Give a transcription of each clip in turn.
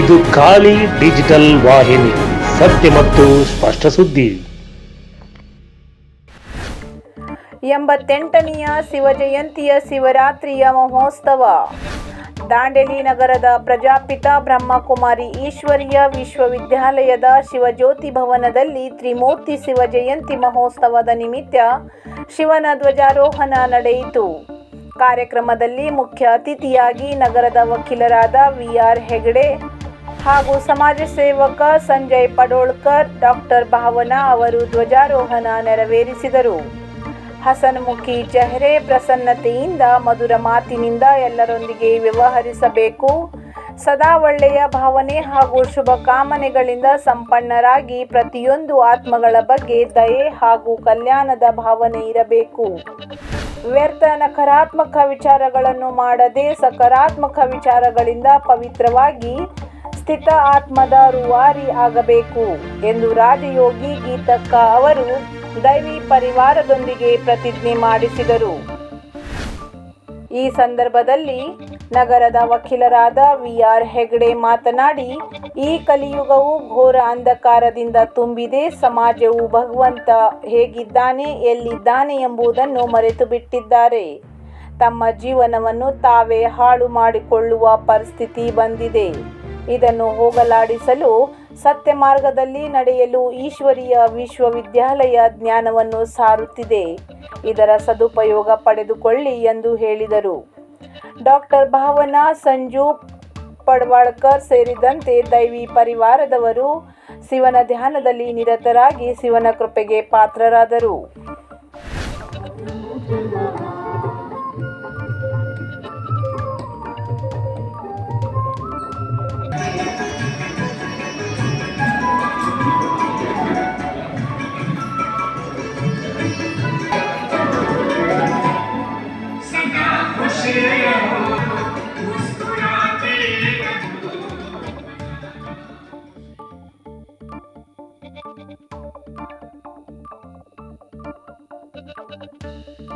ಇದು ಖಾಲಿ ಡಿಜಿಟಲ್ ವಾಹಿನಿ, ಸತ್ಯ ಮತ್ತು ಸ್ಪಷ್ಟ ಸುದ್ದಿ. ಎಂಬತ್ತೆಂಟನೆಯ ಶಿವಜಯಂತಿಯ ಶಿವರಾತ್ರಿಯ ಮಹೋತ್ಸವ. ದಾಂಡೇಲಿ ನಗರದ ಪ್ರಜಾಪಿತ ಬ್ರಹ್ಮಕುಮಾರಿ ಈಶ್ವರಿಯ ವಿಶ್ವವಿದ್ಯಾಲಯದ ಶಿವಜ್ಯೋತಿ ಭವನದಲ್ಲಿ ತ್ರಿಮೂರ್ತಿ ಶಿವಜಯಂತಿ ಮಹೋತ್ಸವದ ನಿಮಿತ್ತ ಶಿವನ ಧ್ವಜಾರೋಹಣ ನಡೆಯಿತು. ಕಾರ್ಯಕ್ರಮದಲ್ಲಿ ಮುಖ್ಯ ಅತಿಥಿಯಾಗಿ ನಗರದ ವಕೀಲರಾದ ವಿ ಆರ್ ಹೆಗಡೆ ಹಾಗೂ ಸಮಾಜ ಸೇವಕ ಸಂಜಯ್ ಪಡೋಳ್ಕರ್, ಡಾಕ್ಟರ್ ಭಾವನಾ ಅವರು ಧ್ವಜಾರೋಹಣ ನೆರವೇರಿಸಿದರು. ಹಸನ್ಮುಖಿ ಚೆಹರೆ ಪ್ರಸನ್ನತೆಯಿಂದ ಮಧುರ ಮಾತಿನಿಂದ ಎಲ್ಲರೊಂದಿಗೆ ವ್ಯವಹರಿಸಬೇಕು. ಸದಾ ಒಳ್ಳೆಯ ಭಾವನೆ ಹಾಗೂ ಶುಭ ಕಾಮನೆಗಳಿಂದ ಸಂಪನ್ನರಾಗಿ ಪ್ರತಿಯೊಂದು ಆತ್ಮಗಳ ಬಗ್ಗೆ ದಯೆ ಹಾಗೂ ಕಲ್ಯಾಣದ ಭಾವನೆ ಇರಬೇಕು. ವ್ಯರ್ಥ ನಕಾರಾತ್ಮಕ ವಿಚಾರಗಳನ್ನು ಮಾಡದೆ ಸಕಾರಾತ್ಮಕ ವಿಚಾರಗಳಿಂದ ಪವಿತ್ರವಾಗಿ ಸ್ಥಿತ ಆತ್ಮದ ರೂವಾರಿ ಆಗಬೇಕು ಎಂದು ರಾಜಯೋಗಿ ಗೀತಕ್ಕ ಅವರು ದೈವಿ ಪರಿವಾರದೊಂದಿಗೆ ಪ್ರತಿಜ್ಞೆ ಮಾಡಿಸಿದರು. ಈ ಸಂದರ್ಭದಲ್ಲಿ ನಗರದ ವಕೀಲರಾದ ವಿ ಆರ್ ಹೆಗ್ಡೆ ಮಾತನಾಡಿ, ಈ ಕಲಿಯುಗವು ಘೋರ ಅಂಧಕಾರದಿಂದ ತುಂಬಿದೆ, ಸಮಾಜವು ಭಗವಂತ ಹೇಗಿದ್ದಾನೆ, ಎಲ್ಲಿದ್ದಾನೆ ಎಂಬುದನ್ನು ಮರೆತು ಬಿಟ್ಟಿದ್ದಾರೆ ತಮ್ಮ ಜೀವನವನ್ನು ತಾವೇ ಹಾಳು ಮಾಡಿಕೊಳ್ಳುವ ಪರಿಸ್ಥಿತಿ ಬಂದಿದೆ. ಇದನ್ನು ಹೋಗಲಾಡಿಸಲು ಸತ್ಯ ಮಾರ್ಗದಲ್ಲಿ ನಡೆಯಲು ಈಶ್ವರೀಯ ವಿಶ್ವವಿದ್ಯಾಲಯ ಜ್ಞಾನವನ್ನು ಸಾರುತ್ತಿದೆ. ಇದರ ಸದುಪಯೋಗ ಪಡೆದುಕೊಳ್ಳಿ ಎಂದು ಹೇಳಿದರು. ಡಾಕ್ಟರ್ ಭಾವನಾ, ಸಂಜು ಪಡ್ವಾಳ್ಕರ್ ಸೇರಿದಂತೆ ದೈವಿ ಪರಿವಾರದವರು ಶಿವನ ಧ್ಯಾನದಲ್ಲಿ ನಿರತರಾಗಿ ಶಿವನ ಕೃಪೆಗೆ ಪಾತ್ರರಾದರು.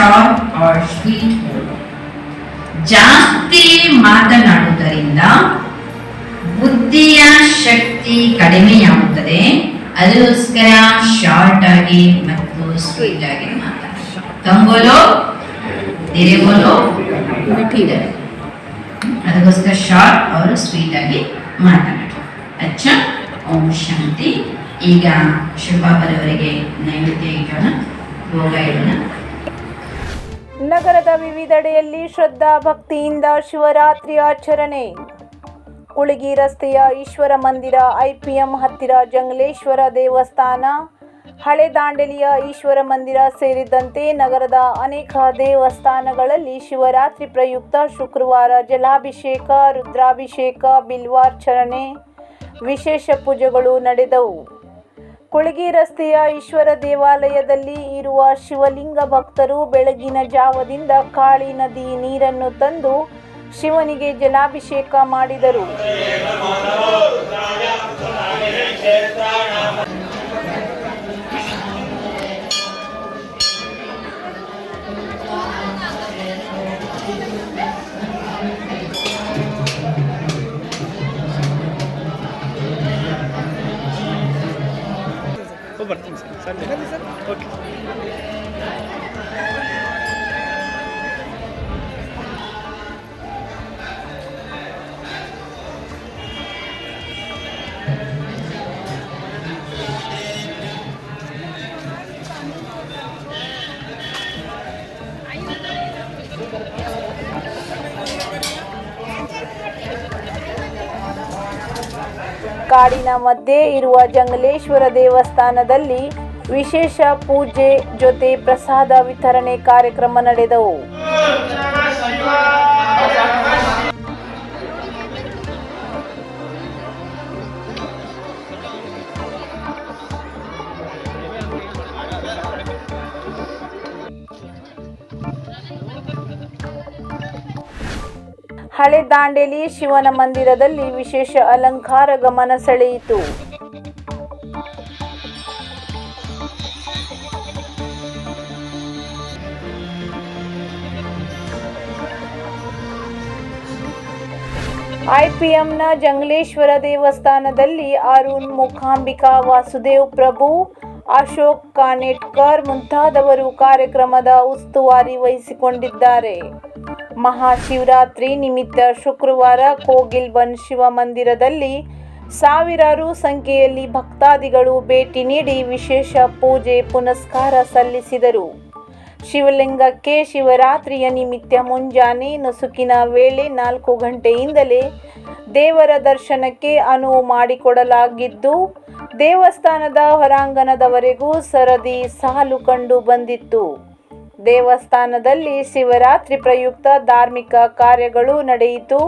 ಶಾರ್ಟ್ ಆರ್ ಸ್ವೀಟ್ ಜಾಸ್ತಿ ಮಾತನಾಡುವುದರಿಂದ ಬುದ್ಧಿಯ ಶಕ್ತಿ ಕಡಿಮೆಯಾಗುತ್ತದೆ. ಅದಕ್ಕೋಸ್ಕರ ಶಾರ್ಟ್ ಆಗಿ ಮತ್ತು ಸ್ವೀಟ್ ಆಗಿ ತಂಬೋಲೋ ಧೀರೆ ಬೋಲೋ ಮಿಠಿದೆ ಅದಕ್ಕೋಸ್ಕರ ಶಾರ್ಟ್ ಅವರು ಸ್ವೀಟ್ ಆಗಿ ಮಾತನಾಡಿ. ಅಚ್ಚ ಓಂ ಶಾಂತಿ. ಈಗ ಶಿವಬಾಬರವರಿಗೆ ನೈವೇದ್ಯ ಇಡೋಣ ಭೋಗ ಇಡೋಣ. ನಗರದ ವಿವಿಧೆಡೆಯಲ್ಲಿ ಶ್ರದ್ಧಾ ಭಕ್ತಿಯಿಂದ ಶಿವರಾತ್ರಿ ಆಚರಣೆ. ಉಳಿಗಿ ರಸ್ತೆಯ ಈಶ್ವರ ಮಂದಿರ ಐಪಿಎಂ ಹತ್ತಿರ ಜಂಗಲೇಶ್ವರ ದೇವಸ್ಥಾನ, ಹಳೆ ದಾಂಡೇಲಿಯ ಈಶ್ವರ ಮಂದಿರ ಸೇರಿದಂತೆ ನಗರದ ಅನೇಕ ದೇವಸ್ಥಾನಗಳಲ್ಲಿ ಶಿವರಾತ್ರಿ ಪ್ರಯುಕ್ತ ಶುಕ್ರವಾರ ಜಲಾಭಿಷೇಕ, ರುದ್ರಾಭಿಷೇಕ ಬಿಲ್ವಾರ್ಚರಣೆ ವಿಶೇಷ ಪೂಜೆಗಳು ನಡೆದವು. ಕುಳಗಿ ರಸ್ತೆಯ ಈಶ್ವರ ದೇವಾಲಯದಲ್ಲಿ ಇರುವ ಶಿವಲಿಂಗ ಭಕ್ತರು ಬೆಳಗಿನ ಜಾವದಿಂದ ಕಾಳಿ ನದಿ ನೀರನ್ನು ತಂದು ಶಿವನಿಗೆ ಜಲಾಭಿಷೇಕ ಮಾಡಿದರು. పడుతుంది సార్. ఓకే. ಕಾಡಿನ ಮಧ್ಯೆ ಇರುವ ಜಂಗಲೇಶ್ವರ ದೇವಸ್ಥಾನದಲ್ಲಿ ವಿಶೇಷ ಪೂಜೆ ಜೊತೆ ಪ್ರಸಾದ ವಿತರಣೆ ಕಾರ್ಯಕ್ರಮ ನಡೆದವು. ಹಳೆ ದಾಂಡೇಲಿ ಶಿವನ ಮಂದಿರದಲ್ಲಿ ವಿಶೇಷ ಅಲಂಕಾರ ಗಮನ ಸೆಳೆಯಿತು. ಐಪಿಎಂನ ಜಂಗಲೇಶ್ವರ ದೇವಸ್ಥಾನದಲ್ಲಿ ಅರುಣ್ ಮುಖಾಂಬಿಕಾ ವಾಸುದೇವ್ ಪ್ರಭು, ಅಶೋಕ್ ಕಾನೇಟ್ಕರ್ ಮುಂತಾದವರು ಕಾರ್ಯಕ್ರಮದ ಉಸ್ತುವಾರಿ ವಹಿಸಿಕೊಂಡಿದ್ದಾರೆ. ಮಹಾಶಿವರಾತ್ರಿ ನಿಮಿತ್ತ ಶುಕ್ರವಾರ ಕೋಗಿಲ್ ಬನ್ ಶಿವ ಮಂದಿರದಲ್ಲಿ ಸಾವಿರಾರು ಸಂಖ್ಯೆಯಲ್ಲಿ ಭಕ್ತಾದಿಗಳು ಭೇಟಿ ನೀಡಿ ವಿಶೇಷ ಪೂಜೆ ಪುನಸ್ಕಾರ ಸಲ್ಲಿಸಿದರು. ಶಿವಲಿಂಗಕ್ಕೆ ಶಿವರಾತ್ರಿಯ ನಿಮಿತ್ತ ಮುಂಜಾನೆ ನಸುಕಿನ ವೇಳೆ ನಾಲ್ಕು ಗಂಟೆಯಿಂದಲೇ ದೇವರ ದರ್ಶನಕ್ಕೆ ಅನುವು ಮಾಡಿಕೊಡಲಾಗಿದ್ದು, ದೇವಸ್ಥಾನದ ಹೊರಾಂಗಣದವರೆಗೂ ಸರದಿ ಸಾಲು ಕಂಡು ಬಂದಿತ್ತು. ದೇವಸ್ಥಾನದಲ್ಲಿ ಶಿವರಾತ್ರಿ ಪ್ರಯುಕ್ತ ಧಾರ್ಮಿಕ ಕಾರ್ಯಗಳು ನಡೆಯಿತು.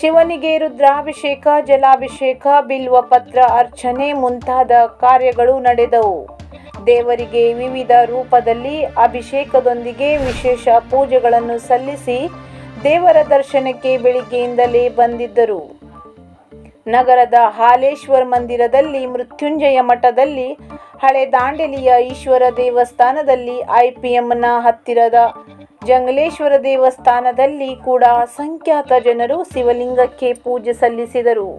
ಶಿವನಿಗೆ ರುದ್ರಾಭಿಷೇಕ, ಜಲಾಭಿಷೇಕ ಬಿಲ್ವ ಪತ್ರ ಅರ್ಚನೆ ಮುಂತಾದ ಕಾರ್ಯಗಳು ನಡೆದವು. ದೇವರಿಗೆ ವಿವಿಧ ರೂಪದಲ್ಲಿ ಅಭಿಷೇಕದೊಂದಿಗೆ ವಿಶೇಷ ಪೂಜೆಗಳನ್ನು ಸಲ್ಲಿಸಿ ದೇವರ ದರ್ಶನಕ್ಕೆ ಬೆಳಿಗ್ಗೆಯಿಂದಲೇ ಬಂದಿದ್ದರು. ನಗರದ ಹಾಲೇಶ್ವರ ಮಂದಿರದಲ್ಲಿ ಮೃತ್ಯುಂಜಯ ಮಠದಲ್ಲಿ ಹಳೆ ದಾಂಡೇಲಿಯ ಈಶ್ವರ ದೇವಸ್ಥಾನದಲ್ಲಿ ಐಪಿಎಂನ ಹತ್ತಿರದ ಜಂಗಲೇಶ್ವರ ದೇವಸ್ಥಾನದಲ್ಲಿ ಕೂಡ ಅಸಂಖ್ಯಾತ ಜನರು ಶಿವಲಿಂಗಕ್ಕೆ ಪೂಜೆ ಸಲ್ಲಿಸಿದರು.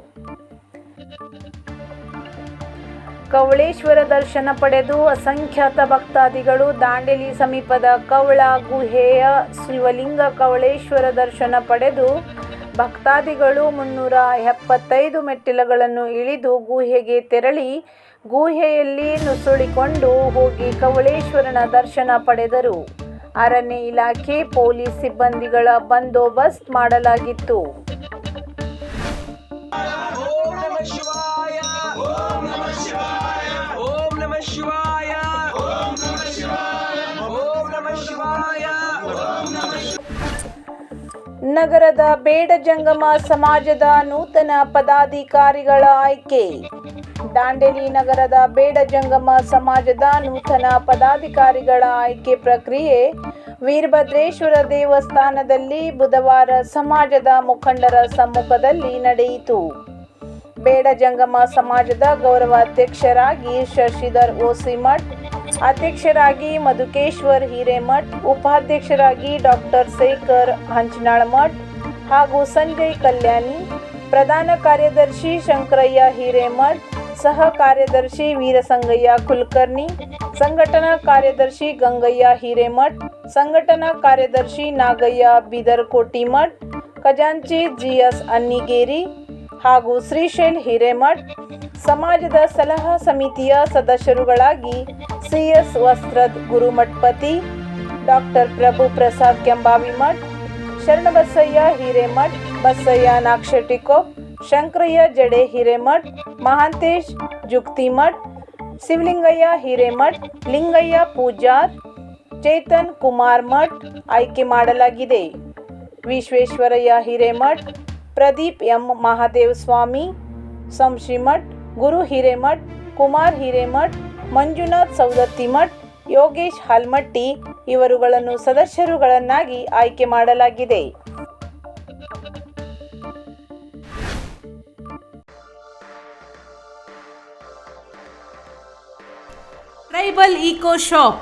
ಕವಳೇಶ್ವರ ದರ್ಶನ ಪಡೆದು ಅಸಂಖ್ಯಾತ ಭಕ್ತಾದಿಗಳು ದಾಂಡೇಲಿ ಸಮೀಪದ ಕವಳ ಗುಹೆಯ ಶಿವಲಿಂಗ ಕವಳೇಶ್ವರ ದರ್ಶನ ಪಡೆದು ಭಕ್ತಾದಿಗಳು ಮುನ್ನೂರ ಎಪ್ಪತ್ತೈದು ಮೆಟ್ಟಿಲುಗಳನ್ನು ಇಳಿದು ಗುಹೆಗೆ ತೆರಳಿ ಗುಹೆಯಲ್ಲಿ ನುಸುಳಿಕೊಂಡು ಹೋಗಿ ಕವಳೇಶ್ವರನ ದರ್ಶನ ಪಡೆದರು. ಅರಣ್ಯ ಇಲಾಖೆ ಪೊಲೀಸ್ ಸಿಬ್ಬಂದಿಗಳ ಬಂದೋಬಸ್ತ್ ಮಾಡಲಾಗಿತ್ತು. ನಗರದ ಬೇಡ ಜಂಗಮ ಸಮಾಜದ ನೂತನ ಪದಾಧಿಕಾರಿಗಳ ಆಯ್ಕೆ. ದಾಂಡೇಲಿ ನಗರದ ಬೇಡ ಜಂಗಮ ಸಮಾಜದ ನೂತನ ಪದಾಧಿಕಾರಿಗಳ ಆಯ್ಕೆ ಪ್ರಕ್ರಿಯೆ ವೀರಭದ್ರೇಶ್ವರ ದೇವಸ್ಥಾನದಲ್ಲಿ ಬುಧವಾರ ಸಮಾಜದ ಮುಖಂಡರ ಸಮ್ಮುಖದಲ್ಲಿ ನಡೆಯಿತು. ಬೇಡ ಜಂಗಮ ಸಮಾಜದ ಗೌರವಾಧ್ಯಕ್ಷರಾಗಿ ಶಶಿಧರ್ ಓಸಿಮಠ್ ಅಧ್ಯಕ್ಷರಾಗಿ ಮಧುಕೇಶ್ವರ್ ಹಿರೇಮಠ್ ಉಪಾಧ್ಯಕ್ಷರಾಗಿ ಡಾಕ್ಟರ್ ಶೇಖರ್ ಹಂಚನಾಳಮಠ್ ಹಾಗೂ ಸಂಜಯ್ ಕಲ್ಯಾಣಿ ಪ್ರಧಾನ ಕಾರ್ಯದರ್ಶಿ ಶಂಕರಯ್ಯ ಹಿರೇಮಠ್ ಸಹ ಕಾರ್ಯದರ್ಶಿ ವೀರಸಂಗಯ್ಯ ಕುಲಕರ್ಣಿ ಸಂಘಟನಾ ಕಾರ್ಯದರ್ಶಿ ಗಂಗಯ್ಯ ಹಿರೇಮಠ್ ಸಂಘಟನಾ ಕಾರ್ಯದರ್ಶಿ ನಾಗಯ್ಯ ಬೀದರ್ ಕೋಟಿಮಠ್ ಖಜಾಂಚಿ ಜಿಎಸ್ ಅನ್ನಿಗೇರಿ ಹಾಗೂ ಶ್ರೀಶೈಲ್ ಹಿರೇಮಠ್ ಸಮಾಜದ ಸಲಹಾ ಸಮಿತಿಯ ಸದಸ್ಯರುಗಳಾಗಿ ಸಿಎಸ್ ವಸ್ತ್ರದ್ ಗುರುಮಠಪತಿ ಡಾಕ್ಟರ್ ಪ್ರಭು ಪ್ರಸಾದ್ ಕೆಂಬಾವಿಮಠ್, ಶರಣಬಸಯ್ಯ ಹಿರೇಮಠ್, ಬಸಯ್ಯ ನಾಕ್ಷಟಿಕೋಪ್ ಶಂಕರಯ್ಯ ಜಡೆ ಹಿರೇಮಠ್, ಮಹಾಂತೇಶ್ ಜುಕ್ತಿಮಠ್, ಶಿವಲಿಂಗಯ್ಯ ಹಿರೇಮಠ್, ಲಿಂಗಯ್ಯ ಪೂಜಾರ್, ಚೇತನ್ ಕುಮಾರ್ ಮಠ್ ಆಯ್ಕೆ ಮಾಡಲಾಗಿದೆ. ವಿಶ್ವೇಶ್ವರಯ್ಯ ಹಿರೇಮಠ್ ಪ್ರದೀಪ್ ಎಂ ಮಹಾದೇವ ಸ್ವಾಮಿ, ಸಂಶ್ರೀಮಠ್, ಗುರು ಹಿರೇಮಠ್, ಕುಮಾರ್ ಹಿರೇಮಠ್, ಮಂಜುನಾಥ್ ಸೌದತ್ತಿಮಠ್ ಯೋಗೇಶ್ ಹಾಲ್ಮಟ್ಟಿ ಇವರುಗಳನ್ನು ಸದಸ್ಯರುಗಳನ್ನಾಗಿ ಆಯ್ಕೆ ಮಾಡಲಾಗಿದೆ. Tribal eco shop.